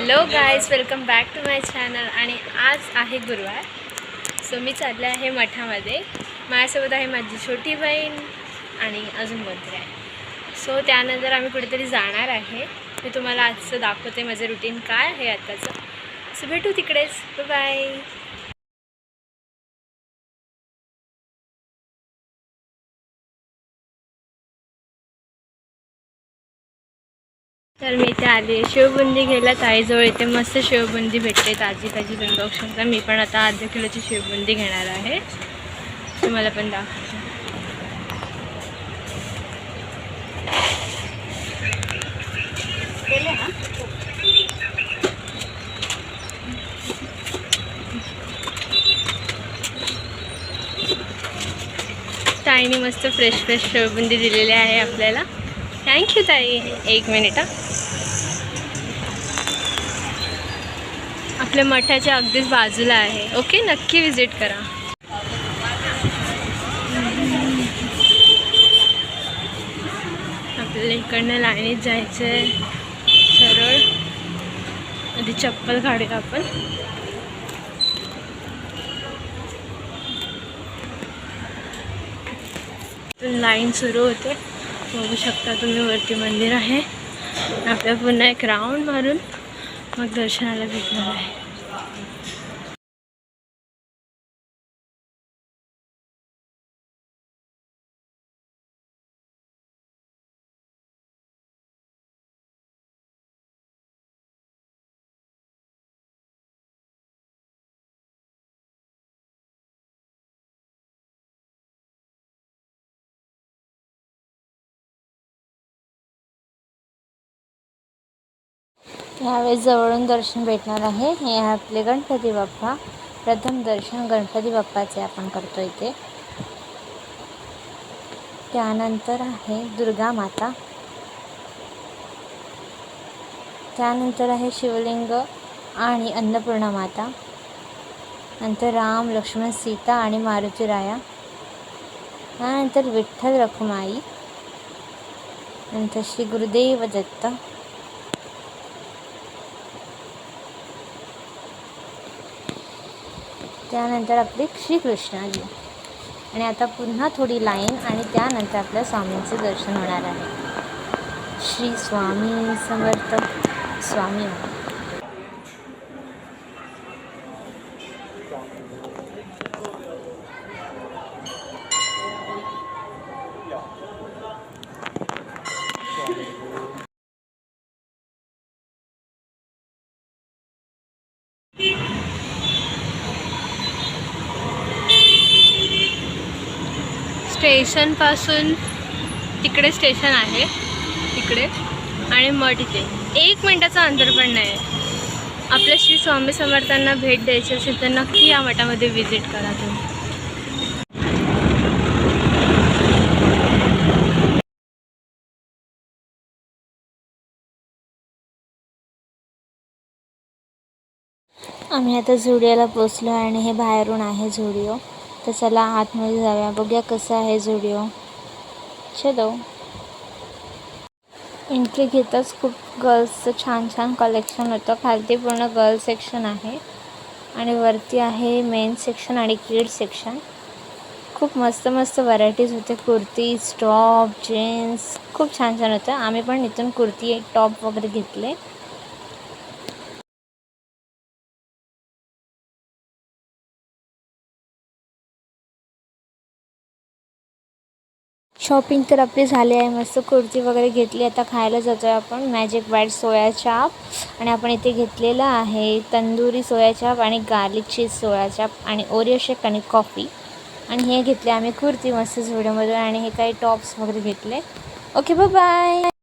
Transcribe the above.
Hello guys welcome back to my channel आणि आज आहे गुरुवार. सो मी चालले आहे मठामध्ये. माझ्यासोबत आहे माझी छोटी बहीण आणि अजून कोणतरी आहे सो त्यानंतर आम्ही कुठेतरी जाणार आहे. मी तुम्हाला आजचं दाखवते माझं रुटीन काय आहे आत्ताचं सो भेटू तिकडेच. बाय तर मी इथे आली आहे. शेवबुंदी घ्यायला ताईजवळ इथे मस्त शेवबुंदी भेटते. ताजी ताजी तुम्ही बघू शकता मी पण आता अर्धा किलोची शेवबुंदी घेणार आहे. तुम्हाला पण दाखवते. ताईने मस्त फ्रेश फ्रेश शेवबुंदी दिलेली आहे आपल्याला. थँक्यू ताई. एक मिनिट हां. आपल्या मठाच्या अगदीच बाजूला आहे. ओके नक्की विजिट करा. आपल्याला इकडनं लाईनीत जायचं आहे सरळ. आधी चप्पल काढूया आपण. लाईन सुरू होते. बघू शकता तुम्ही वरती मंदिर आहे. आपल्या पुन्हा एक राऊंड मारून मग दर्शनाला भेटणार आहे. यावेळेस जवळून दर्शन भेटणार आहे. हे आपले गणपती बाप्पा. प्रथम दर्शन गणपती बाप्पाचे आपण करतो इथे. त्यानंतर आहे दुर्गा माता. त्यानंतर आहे शिवलिंग आणि अन्नपूर्णा माता. नंतर राम लक्ष्मण सीता आणि मारुती राया त्यानंतर विठ्ठल रखुमाई. नंतर श्री गुरुदेव दत्त. त्यानंतर आपले श्रीकृष्णाजी. आणि आता पुन्हा थोडी लाईन आणि त्यानंतर आपल्या स्वामींचे दर्शन होणार आहे. श्री स्वामी समर्थ स्वामी. स्टेशनपासून तिकडे स्टेशन आहे तिकडे आणि मठ इथे. एक मिनटाचं अंतर पण नाही. आपल्या श्री स्वामी समर्थांना भेट द्यायची असेल तर नक्की या मठामध्ये व्हिजिट करा तुम्ही. आम्ही आता झुडिओला पोचलो आणि हे बाहेरून आहे झुडिओ. तर चला आतमध्ये जाऊया. बघूया कसं आहे झुडिओ. चलो. एंट्री घेताच खूप गर्ल्सचं छान छान कलेक्शन होतं. खालती पूर्ण गर्ल्स सेक्शन आहे. आणि वरती आहे मेन सेक्शन आणि किड सेक्शन खूप मस्त मस्त व्हरायटीज होते. कुर्तीज टॉप जीन्स खूप छान छान होतं. आम्ही पण इथून कुर्ती टॉप वगैरे घेतले. शॉपिंग तर आपली झाली आहे. मस्त कुर्ती वगैरे घेतली. आता खायला जातो आहे आपण. मॅजिक व्हाईट सोया चाप. आणि आपण इथे घेतलेलं आहे तंदुरी सोया चाप आणि गार्लिक चीज सोया चाप आणि ओरिओ शेक आणि कॉफी आणि हे घेतले आम्ही कुर्ती मस्त व्हिडिओमधून. आणि हे काही टॉप्स वगैरे घेतले. Okay bye